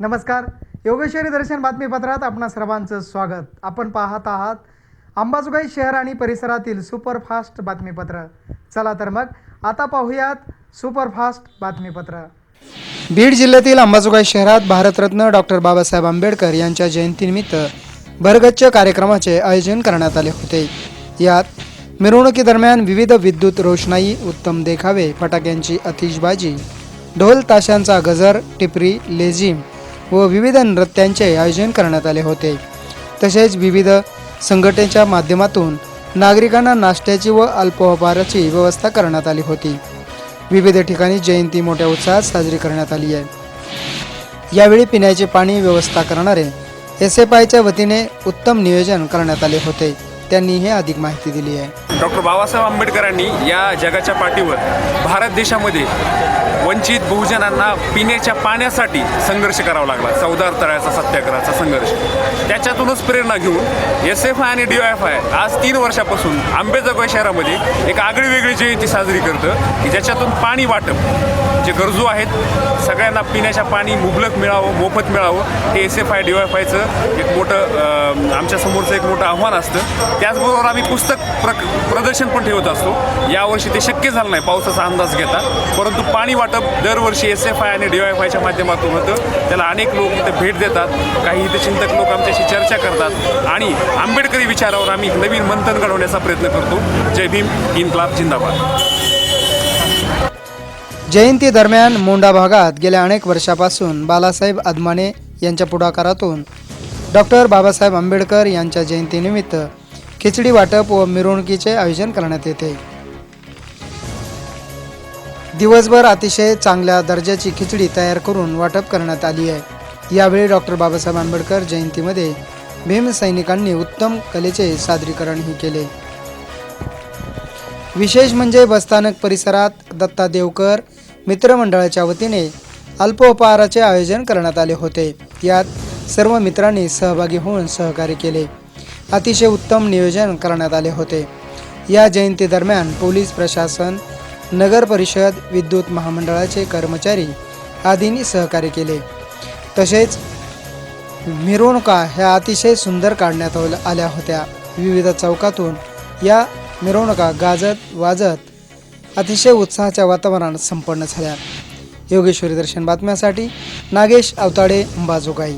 नमस्कार. योगेश्वरी दर्शन बातमीपत्रात आपणा सर्वांचं स्वागत. आपण पाहत आहात अंबाजोगाई शहर आणि परिसरातील सुपरफास्ट बातमीपत्र. चला तर मग आता पाहूयात सुपरफास्ट बातमीपत्र. बीड जिल्ह्यातील अंबाजोगाई शहरात भारतरत्न डॉक्टर बाबासाहेब आंबेडकर यांच्या जयंतीनिमित्त भरगच्च कार्यक्रमाचे आयोजन करण्यात आले होते. यात मिरवणुकीदरम्यान विविध विद्युत रोषणाई उत्तम देखावे फटाक्यांची अतिशबाजी ढोल ताशांचा गजर टिपरी लेझिम व विविध नृत्यांचे आयोजन करण्यात आले होते. तसेच विविध संघटनेच्या माध्यमातून नागरिकांना नाश्त्याची व अल्पोपहाराची व्यवस्था करण्यात आली होती. विविध ठिकाणी जयंती मोठ्या उत्साहात साजरी करण्यात आली आहे. यावेळी पिण्याचे पाणी व्यवस्था करणारे एस एफ आयच्या वतीने उत्तम नियोजन करण्यात आले होते. त्यांनी हे अधिक माहिती दिली आहे. डॉक्टर बाबासाहेब आंबेडकरांनी या जगाच्या पाठीवर भारत देशामध्ये वंचित बहुजनांना पिण्याच्या पाण्यासाठी संघर्ष करावा लागला. चौदार तळ्याचा सत्याग्रहाचा संघर्ष. त्याच्यातूनच प्रेरणा घेऊन एस एफ आय आणि डी एफ आय आज तीन वर्षापासून आंबेजोगाई शहरामध्ये एक आगळी वेगळी जयंती साजरी करतं की ज्याच्यातून पाणी वाटप जे गरजू आहेत सगळ्यांना पिण्याच्या पाणी मुबलक मिळावं मोफत मिळावं हे S F I D F आयचं एक मोठं आमच्यासमोरचं आमच्या समोरचं एक मोठं आव्हान असतं. त्याचबरोबर आम्ही पुस्तक प्रक प्रदर्शन पण ठेवत असतो. यावर्षी ते शक्य झालं नाही पावसाचा अंदाज घेता. परंतु पाणी वाटप दरवर्षी एस एफ आय आणि डी वाय आयच्या माध्यमातून होतं. त्याला अनेक लोक इथं भेट देतात. काही इथे चिंतक लोक आमच्याशी चर्चा करतात. आणि आंबेडकरी विचारावर आम्ही नवीन मंथन घडवण्याचा प्रयत्न करतो. जय भीम इन्क्लाब जिंदाबाद. जयंती दरम्यान मोंडा भागात गेल्या अनेक वर्षापासून बालासाहेब अदमाने यांच्या पुढाकारातून डॉक्टर बाबासाहेब आंबेडकर यांच्या जयंतीनिमित्त खिचडी वाटप व मिरवणुकीचे आयोजन करण्यात येते. दिवसभर अतिशय चांगल्या दर्जाची खिचडी तयार करून वाटप करण्यात आली आहे. यावेळी डॉक्टर बाबासाहेब आंबेडकर जयंतीमध्ये भीम सैनिकांनी उत्तम कलेचे सादरीकरणही केले. विशेष म्हणजे बसस्थानक परिसरात दत्ता देवकर मित्रमंडळाच्या वतीने अल्पोपहाराचे आयोजन करण्यात आले होते. यात सर्व मित्रांनी सहभागी होऊन सहकार्य केले. अतिशय उत्तम नियोजन करण्यात आले होते. या जयंती दरम्यान पोलीस प्रशासन नगर परिषद विद्युत महामंडळाचे कर्मचारी आदींनी सहकार्य केले. तसेच मिरवणुका ह्या अतिशय सुंदर काढण्यात आल्या होत्या. विविध चौकातून या मिरवणुका गाजत वाजत अतिशय उत्साहाच्या वातावरणात संपन्न झाल्या. योगेश्वरी दर्शन बातम्यासाठी नागेश अवताडे अंबाजोगाई.